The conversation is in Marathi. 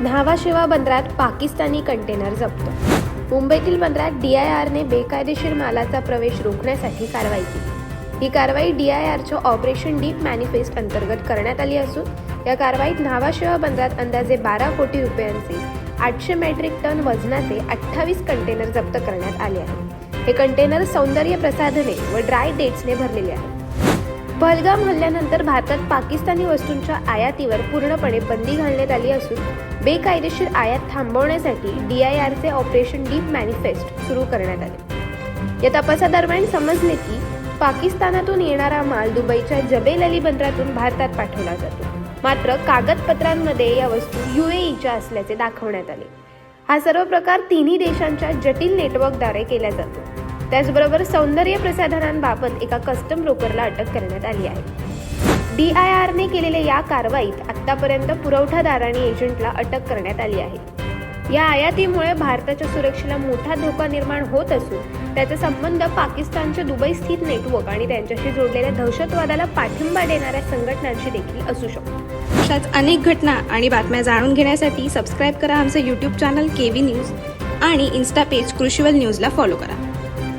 न्हावाशिवा बंदरात पाकिस्तानी कंटेनर जप्त. मुंबईतील बंदरात डी आय आरने बेकायदेशीर मालाचा प्रवेश रोखण्यासाठी कारवाई केली. ही कारवाई डी आय आरच्या ऑपरेशन डीप मॅनिफेस्ट अंतर्गत करण्यात आली असून या कारवाईत न्हावाशिवा बंदरात अंदाजे बारा कोटी रुपयांचे आठशे मेट्रिक टन वजनाचे अठ्ठावीस कंटेनर जप्त करण्यात आले आहेत. हे कंटेनर सौंदर्य प्रसाधने व ड्राय डेट्सने भरलेले आहेत. पहलगाम हल्ल्यानंतर भारतात पाकिस्तानी वस्तूंच्या आयातीवर पूर्णपणे बंदी घालण्यात आली असून बेकायदेशीर आयात थांबवण्यासाठी डी आय आरचे ऑपरेशन डीप मॅनिफेस्ट सुरू करण्यात आले. या तपासादरम्यान समजले की पाकिस्तानातून येणारा माल दुबईच्या जबेल अली बंदरातून भारतात पाठवला जातो. मात्र कागदपत्रांमध्ये या वस्तू युएईच्या असल्याचे दाखवण्यात आले. हा सर्व प्रकार तिन्ही देशांच्या जटिल नेटवर्कद्वारे केला जातो. त्याचबरोबर सौंदर्य प्रसाधनांबाबत एका कस्टम ब्रोकरला अटक करण्यात आली आहे. डी आय आरने केलेल्या या कारवाईत आतापर्यंत पुरवठादार आणि एजंटला अटक करण्यात आली आहे. या आयातीमुळे भारताच्या सुरक्षेला मोठा धोका निर्माण होत असून त्याचा संबंध पाकिस्तानच्या दुबई स्थित नेटवर्क आणि त्यांच्याशी जोडलेल्या दहशतवादाला पाठिंबा देणाऱ्या संघटनांशी देखील असू शकतो. अशाच अनेक घटना आणि बातम्या जाणून घेण्यासाठी सबस्क्राईब करा आमचं YouTube channel K V news आणि इन्स्टा पेज कृषीवल न्यूजला फॉलो करा.